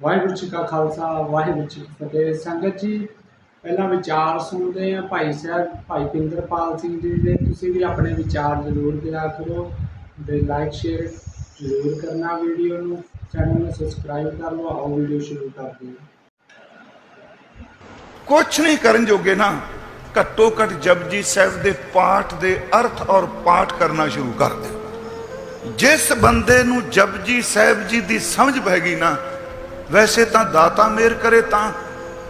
ਵਾਹਿਗੁਰੂ ਜੀ ਕਾ ਖਾਲਸਾ, ਵਾਹਿਗੁਰੂ ਜੀ ਕੀ ਫਤਿਹ। ਸੰਗਤ ਜੀ, ਪਹਿਲਾਂ ਵਿਚਾਰ ਸੁਣਦੇ ਆ ਭਾਈ ਸਾਹਿਬ, ਭਾਈ ਪਿੰਦਰਪਾਲ ਸਿੰਘ ਜੀ ਦੇ, ਤੁਸੀਂ ਵੀ ਆਪਣੇ ਵਿਚਾਰ ਜ਼ਰੂਰ ਦਿਆ ਕਰੋ ਤੇ ਲਾਈਕ ਸ਼ੇਅਰ ਜ਼ਰੂਰ ਕਰਨਾ ਵੀਡੀਓ ਨੂੰ। ਚੈਨਲ ਨੂੰ ਸਬਸਕ੍ਰਾਈਬ ਕਰ ਲਓ, ਆਓ ਵੀਡੀਓ ਸ਼ੁਰੂ ਕਰਦੇ ਹਾਂ। ਕੁਛ ਨਹੀਂ ਕਰਨ ਜੋਗੇ ਨਾ, ਘੱਟੋ ਘੱਟ ਜਪਜੀ ਸਾਹਿਬ ਦੇ ਪਾਠ ਦੇ ਅਰਥ ਔਰ ਪਾਠ ਕਰਨਾ ਸ਼ੁਰੂ ਕਰ ਦਿਓ। ਜਿਸ ਬੰਦੇ ਨੂੰ ਜਪਜੀ ਸਾਹਿਬ ਜੀ ਦੀ ਸਮਝ ਪੈ ਗਈ ਨਾ ਵੈਸੇ ਤਾਂ ਦਾਤਾ ਮੇਰ ਕਰੇ ਤਾਂ,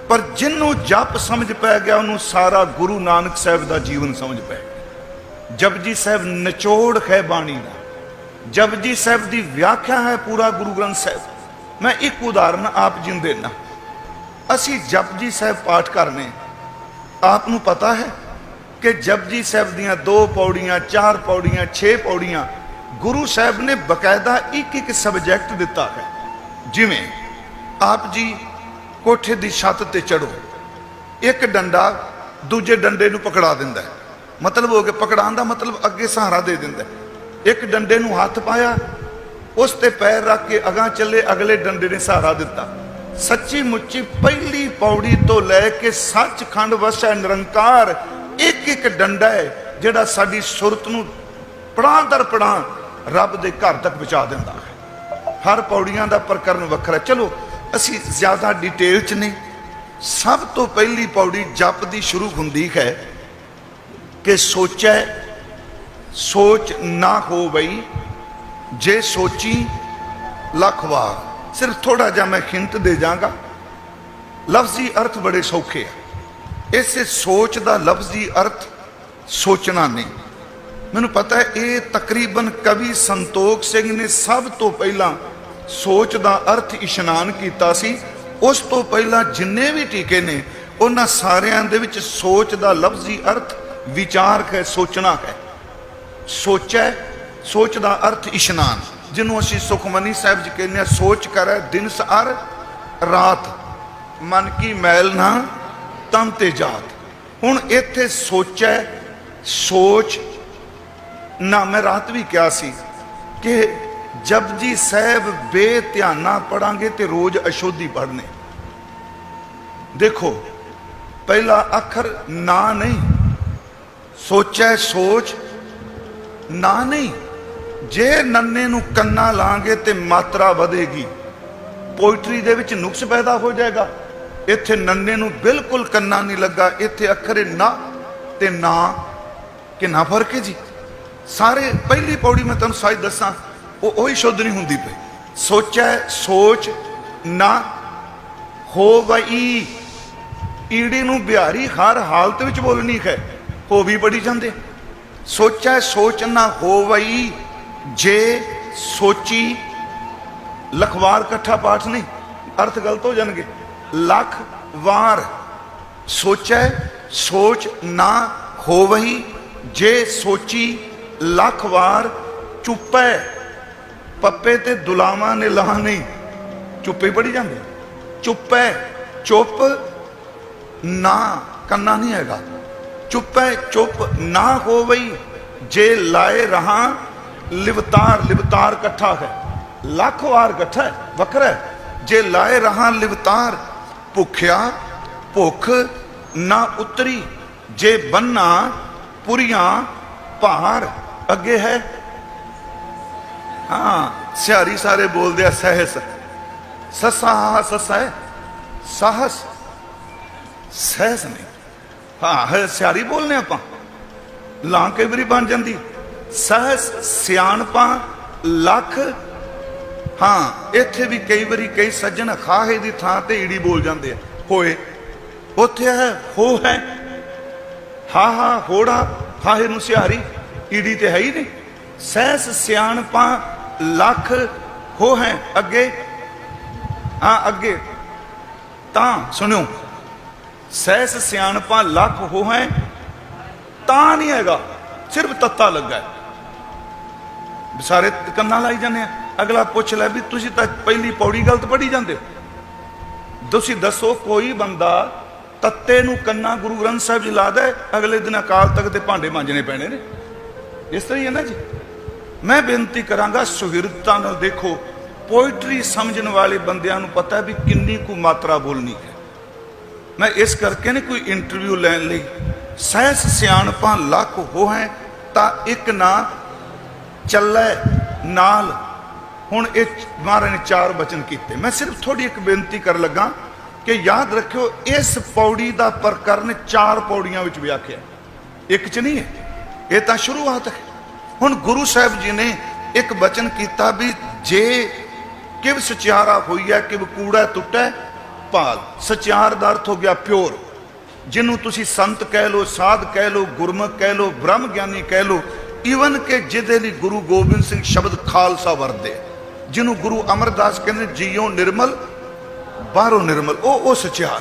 ਪਰ ਜਿੰਨੂੰ ਜਪ ਸਮਝ ਪੈ ਗਿਆ, ਉਹਨੂੰ ਸਾਰਾ ਗੁਰੂ ਨਾਨਕ ਸਾਹਿਬ ਦਾ ਜੀਵਨ ਸਮਝ ਪੈ ਗਿਆ। ਜਪਜੀ ਸਾਹਿਬ ਨਿਚੋੜ ਹੈ ਬਾਣੀ ਦਾ। ਜਪਜੀ ਸਾਹਿਬ ਦੀ ਵਿਆਖਿਆ ਹੈ ਪੂਰਾ ਗੁਰੂ ਗ੍ਰੰਥ ਸਾਹਿਬ। ਮੈਂ ਇੱਕ ਉਦਾਹਰਨ ਆਪ ਜੀ ਨੂੰ ਦੇਣਾ ਅਸੀਂ ਜਪਜੀ ਸਾਹਿਬ ਪਾਠ ਕਰਨੇ ਆਪ ਨੂੰ ਪਤਾ ਹੈ ਕਿ ਜਪਜੀ ਸਾਹਿਬ ਦੀਆਂ ਦੋ ਪੌੜੀਆਂ, ਚਾਰ ਪੌੜੀਆਂ, ਛੇ ਪੌੜੀਆਂ ਗੁਰੂ ਸਾਹਿਬ ਨੇ ਬਕਾਇਦਾ ਇੱਕ ਇੱਕ ਸਬਜੈਕਟ ਦਿੱਤਾ ਹੈ। ਜਿਵੇਂ ਆਪ ਜੀ ਕੋਠੇ ਦੀ ਛੱਤ ਤੇ ਚੜੋ ਇੱਕ ਡੰਡਾ ਦੂਜੇ ਡੰਡੇ ਨੂੰ ਪਕੜਾ ਦਿੰਦਾ ਹੈ। ਮਤਲਬ ਹੋ ਗਿਆ ਪਕੜਾਉਣ ਦਾ ਮਤਲਬ ਅੱਗੇ ਸਹਾਰਾ ਦੇ ਦਿੰਦਾ ਇੱਕ ਡੰਡੇ ਨੂੰ ਹੱਥ ਪਾਇਆ, ਉਸ ਤੇ ਪੈਰ ਰੱਖ ਕੇ ਅਗਾਂ ਚੱਲੇ, ਅਗਲੇ ਡੰਡੇ ਨੇ ਸਹਾਰਾ ਦਿੱਤਾ। ਸੱਚੀ ਮੁੱਚੀ ਪਹਿਲੀ ਪੌੜੀ ਤੋਂ ਲੈ ਕੇ ਸੱਚਖੰਡ ਵਸੈ ਨਿਰੰਕਾਰ। ਇੱਕ ਇੱਕ ਡੰਡਾ ਹੈ ਜਿਹੜਾ ਸਾਡੀ ਸੁਰਤ ਨੂੰ ਪੜਾਂ ਦਰ ਪੜਾਂ ਰੱਬ ਦੇ ਘਰ ਤੱਕ ਪਹੁੰਚਾ ਦਿੰਦਾ ਹੈ। ਹਰ ਪੌੜੀਆਂ ਦਾ ਪ੍ਰਕਰਨ ਵੱਖਰਾ ਚਲੋ ਅਸੀਂ ਜ਼ਿਆਦਾ ਡਿਟੇਲ ਚ ਨਹੀਂ। ਸਭ ਤੋਂ ਪਹਿਲੀ ਪੌੜੀ ਜਪ ਦੀ ਸ਼ੁਰੂ ਹੁੰਦੀ ਹੈ ਕਿ ਸੋਚੈ, ਸੋਚ ਨਾ ਹੋ ਬਈ ਜੇ ਸੋਚੀ, ਲੱਖ ਵਾਰ। ਸਿਰਫ ਥੋੜਾ ਜਿਹਾ ਮੈਂ ਹਿੰਟ ਦੇ ਜਾਗਾ ਲਫ਼ਜ਼ੀ ਅਰਥ ਬੜੇ ਸੌਖੇ ਆ। ਇਸੇ ਸੋਚ ਦਾ ਲਫ਼ਜ਼ੀ ਅਰਥ ਸੋਚਣਾ ਨਹੀਂ। ਮੈਨੂੰ ਪਤਾ ਹੈ, ਇਹ ਤਕਰੀਬਨ ਕਵੀ ਸੰਤੋਖ ਸਿੰਘ ਨੇ ਸਭ ਤੋਂ ਪਹਿਲਾਂ ਸੋਚ ਦਾ ਅਰਥ ਇਸ਼ਨਾਨ ਕੀਤਾ ਸੀ, ਉਸ ਤੋਂ ਪਹਿਲਾਂ ਜਿੰਨੇ ਵੀ ਟੀਕੇ ਨੇ, ਉਹਨਾਂ ਸਾਰਿਆਂ ਦੇ ਵਿੱਚ ਸੋਚ ਦਾ ਲਫ਼ਜ਼ੀ ਅਰਥ ਵਿਚਾਰ ਹੈ, ਸੋਚਣਾ ਹੈ। ਸੋਚੈ, ਸੋਚ ਦਾ ਅਰਥ ਇਸ਼ਨਾਨ, ਜਿਹਨੂੰ ਅਸੀਂ ਸੁਖਮਨੀ ਸਾਹਿਬ ਜੀ ਕਹਿੰਦੇ ਆ ਸੋਚ ਕਰੈ ਦਿਨ ਸਾਰ ਰਾਤ। ਮਨ ਕੀ ਮੈਲ ਨਾ, ਤਨ ਤੇ ਜਾਤ। ਹੁਣ ਇੱਥੇ ਸੋਚੈ, ਸੋਚ, ਨਾ ਮੈਂ ਰਾਤ ਵੀ ਕਿਹਾ ਸੀ ਕਿ ਜਪਜੀ ਸਾਹਿਬ ਬੇਧਿਆਨਾ ਪੜਾਂਗੇ ਤੇ ਰੋਜ਼ ਅਸ਼ੋਧੀ ਪੜਨੇ ਦੇਖੋ, ਪਹਿਲਾ ਅੱਖਰ ਨਾ ਨਹੀਂ, ਸੋਚੈ ਸੋਚ, ਨਾ ਨਹੀਂ। ਜੇ ਨੰਨੇ ਨੂੰ ਕੰਨਾ ਲਾਂਗੇ ਤੇ ਮਾਤਰਾ ਵਧੇਗੀ, ਪੋਇਟਰੀ ਦੇ ਵਿੱਚ ਨੁਕਸ ਪੈਦਾ ਹੋ ਜਾਏਗਾ। ਇੱਥੇ ਨੰਨੇ ਨੂੰ ਬਿਲਕੁਲ ਕੰਨਾ ਨਹੀਂ ਲੱਗਾ, ਇੱਥੇ ਅੱਖਰ ਨਾ ਤੇ ਨਾ ਕਿੰਨਾ ਫ਼ਰਕ ਹੈ ਜੀ। ਸਾਰੇ, ਪਹਿਲੀ ਪੌੜੀ ਮੈਂ ਤੁਹਾਨੂੰ ਸੱਚ ਦੱਸਾਂ। ਉਹ ਉਹੀ ਸ਼ੁੱਧ ਨਹੀਂ ਹੁੰਦੀ ਪਈ। ਸੋਚੈ, ਸੋਚ ਨਾ ਹੋ ਈੜੀ ਨੂੰ ਬਿਹਾਰੀ ਹਰ ਹਾਲਤ ਵਿੱਚ ਬੋਲਣੀ ਹੈ ਹੋ ਵੀ ਬੜੀ ਜਾਂਦੇ। ਸੋਚੈ, ਸੋਚ ਨਾ ਹੋਵਈ, ਜੇ ਸੋਚੀ ਲਖਵਾਰ ਇਕੱਠਾ ਪਾਠ ਨਹੀਂ, ਅਰਥ ਗਲਤ ਹੋ ਜਾਣਗੇ। ਲੱਖ ਵਾਰ ਸੋਚੈ, ਸੋਚ ਨਾ ਹੋਵਈ, ਜੇ ਸੋਚੀ, ਲੱਖ ਵਾਰ ਚੁੱਪੈ। ਪੱਪੇ ਤੇ ਦੁਲਾਵਾਂ ਨੇ ਲਾ ਨਹੀਂ ਚੁੱਪੇ ਪੜੀ ਜਾਂਦੇ ਚੁੱਪੈ ਚੁੱਪ ਨਾ ਕੰਨਾ ਨਹੀਂ ਹੈਗਾ ਚੁੱਪੈ ਚੁੱਪ ਨਾ ਹੋਵਈ ਜੇ ਲਾਏ ਰਹਾ ਲਿਵਤਾਰ ਲਿਵਤਾਰ ਇਕੱਠਾ ਹੈ ਲੱਖ ਵਾਰ ਇਕੱਠਾ ਹੈ ਵੱਖਰਾ ਹੈ ਜੇ ਲਾਏ ਰਹਾ ਲਿਵਤਾਰ ਭੁੱਖਿਆ ਭੁੱਖ ਨਾ ਉਤਰੀ ਜੇ ਬੰਨਾ ਪੁਰੀਆਂ ਭਾਰ ਅੱਗੇ ਹੈ ਹਾਂ ਸਿਆਰੀ ਸਾਰੇ ਬੋਲਦੇ ਆ ਸਹਿਸ। ਸਸਾ ਸਸਾ ਹੈ। ਸਾਹਸ। ਸਹਿਸ ਨਹੀਂ। ਹਾਂ ਹੈ ਸਿਆਰੀ ਬੋਲਨੇ ਆਪਾਂ। ਲਾਂ ਕਈ ਵਾਰੀ ਬਣ ਜਾਂਦੀ। ਸਹਸ, ਸਿਆਣਪਾਂ, ਲੱਖ। ਹਾਂ, ਇੱਥੇ ਵੀ ਕਈ ਵਾਰੀ ਕਈ ਸੱਜਣ ਖਾਹੇ ਦੀ ਥਾਂ ਤੇ ਈੜੀ ਬੋਲ ਜਾਂਦੇ ਆ। ਹੋਏ, ਉੱਥੇ ਹੈ, ਹੋ ਹੈ। ਹਾ ਹਾ, ਹੋੜਾ ਹਾਹੇ ਨੂੰ ਸਿਹਾਰੀ, ਈੜੀ ਤੇ ਹੈ ਹੀ ਨਹੀਂ। ਸਹਿਸ, ਸਿਆਣਪਾਂ ਲੱਖ ਹੋ ਹੈ ਅੱਗੇ। ਹਾਂ ਅੱਗੇ। ਤਾਂ ਸੁਣਿਓ ਸਹਿਸ ਸਿਆਣਪਾਂ ਲੱਖ ਹੋ ਹੈ ਤਾਂ ਨਹੀਂ ਹੈਗਾ। ਸਿਰਫ ਤੱਤਾ ਲੱਗਾ ਸਾਰੇ ਕੰਨਾਂ ਲਾਈ ਜਾਂਦੇ ਆ। ਅਗਲਾ ਪੁੱਛ ਲੈ ਵੀ ਤੁਸੀਂ ਤਾਂ ਪਹਿਲੀ ਪੌੜੀ ਗਲਤ ਪੜੀ ਜਾਂਦੇ ਹੋ। ਤੁਸੀਂ ਦੱਸੋ ਕੋਈ ਬੰਦਾ ਤੱਤੇ ਨੂੰ ਕੰਨਾ ਗੁਰੂ ਗ੍ਰੰਥ ਸਾਹਿਬ ਜੀ ਲਾਦਾ ਹੈ, ਅਗਲੇ ਦਿਨ ਅਕਾਲ ਤਖਤ ਦੇ ਭਾਂਡੇ ਮਾਂਜਣੇ ਪੈਣੇ ਨੇ। ਇਸ ਤਰ੍ਹਾਂ ਹੀ ਹੈ ਨਾ ਜੀ? ਮੈਂ ਬੇਨਤੀ ਕਰਾਂਗਾ ਸੁਹਿਰਦਤਾ ਨਾਲ ਦੇਖੋ ਪੋਇਟਰੀ ਸਮਝਣ ਵਾਲੇ ਬੰਦਿਆਂ ਨੂੰ ਪਤਾ ਵੀ ਕਿੰਨੀ ਕੁ ਮਾਤਰਾ ਬੋਲਣੀ ਹੈ। ਮੈਂ ਇਸ ਕਰਕੇ ਨਹੀਂ ਕੋਈ ਇੰਟਰਵਿਊ ਲੈਣ ਲਈ, ਸਹਿਸ ਸਿਆਣਪਾਂ ਲੱਖ ਹੋ ਹੈ, ਤਾਂ ਇੱਕ ਨਾ ਚੱਲੇ, ਨਾਲ। ਹੁਣ ਇਹ ਮਹਾਰਾਜ ਨੇ ਚਾਰ ਬਚਨ ਕੀਤੇ। ਮੈਂ ਸਿਰਫ ਥੋੜੀ ਇੱਕ ਬੇਨਤੀ ਕਰਨ ਲੱਗਾ ਕਿ ਯਾਦ ਰੱਖਿਓ, ਇਸ ਪੌੜੀ ਦਾ ਪ੍ਰਕਰਨ ਚਾਰ ਪੌੜੀਆਂ ਵਿੱਚ ਵਿਆਖਿਆ ਇੱਕ ਚ ਨਹੀਂ ਹੈ, ਇਹ ਤਾਂ ਸ਼ੁਰੂਆਤ ਹੈ। ਹੁਣ ਗੁਰੂ ਸਾਹਿਬ ਜੀ ਨੇ ਇੱਕ ਬਚਨ ਕੀਤਾ ਵੀ ਜੇ ਕਿਵ ਸਚਿਆਰਾ ਹੋਈ ਹੈ ਕਿਵ ਕੂੜਾ ਟੁੱਟੈ ਭਾਲ। ਸਚਿਆਰ ਦਾ ਅਰਥ ਹੋ ਗਿਆ ਪਿਓਰ। ਜਿਹਨੂੰ ਤੁਸੀਂ ਸੰਤ ਕਹਿ ਲੋ ਸਾਧ ਕਹਿ ਲੋ ਗੁਰਮੁਖ ਕਹਿ ਲੋ ਬ੍ਰਹਮ ਗਿਆਨੀ ਕਹਿ ਲੋ ਈਵਨ ਕਿ ਜਿਹਦੇ ਲਈ ਗੁਰੂ ਗੋਬਿੰਦ ਸਿੰਘ ਸ਼ਬਦ ਖਾਲਸਾ ਵਰਦੇ। ਜਿਹਨੂੰ ਗੁਰੂ ਅਮਰਦਾਸ ਕਹਿੰਦੇ ਜੀਓ ਨਿਰਮਲ, ਬਾਹਰੋਂ ਨਿਰਮਲ, ਉਹ ਉਹ ਸਚਿਆਰ।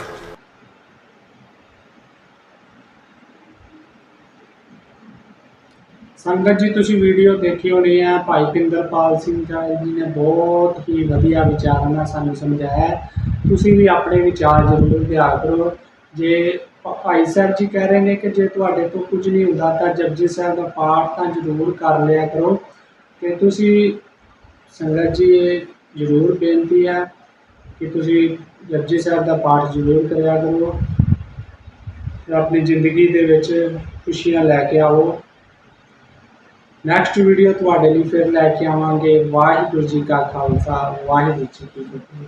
ਸੰਗਤ ਜੀ, ਤੁਸੀਂ ਵੀਡੀਓ ਦੇਖੀ ਹੋਣੀ ਹੈ ਭਾਈ ਪਿੰਦਰਪਾਲ ਸਿੰਘ ਜੀ ਨੇ ਬਹੁਤ ਹੀ ਵਧੀਆ ਵਿਚਾਰਾਂ ਨਾਲ ਸਾਨੂੰ ਸਮਝਾਇਆ ਤੁਸੀਂ ਵੀ ਆਪਣੇ ਵਿਚਾਰ ਜ਼ਰੂਰ ਦਿਆ ਕਰੋ। ਜੇ ਭਾਈ ਸਾਹਿਬ ਜੀ ਕਹਿ ਰਹੇ ਨੇ ਕਿ ਜੇ ਤੁਹਾਡੇ ਤੋਂ ਕੁਝ ਨਹੀਂ ਹੁੰਦਾ ਤਾਂ ਜਪਜੀ ਸਾਹਿਬ ਦਾ ਪਾਠ ਤਾਂ ਜ਼ਰੂਰ ਕਰ ਲਿਆ ਕਰੋ। ਤੇ ਤੁਸੀਂ ਸੰਗਤ ਜੀ, ਇਹ ਜ਼ਰੂਰ ਬੇਨਤੀ ਹੈ ਕਿ ਤੁਸੀਂ ਜਪਜੀ ਸਾਹਿਬ ਦਾ ਪਾਠ ਜ਼ਰੂਰ ਕਰਿਆ ਕਰੋ। ਤੇ ਆਪਣੀ ਜ਼ਿੰਦਗੀ ਦੇ ਵਿੱਚ ਖੁਸ਼ੀਆਂ ਲੈ ਕੇ ਆਓ। ਨੈਕਸਟ ਵੀਡੀਓ ਤੁਹਾਡੇ ਲਈ ਫਿਰ ਲੈ ਕੇ ਆਵਾਂਗੇ। ਵਾਹਿਗੁਰੂ ਜੀ ਕਾ ਖਾਲਸਾ, ਵਾਹਿਗੁਰੂ ਜੀ ਕੀ ਫਤਿਹ।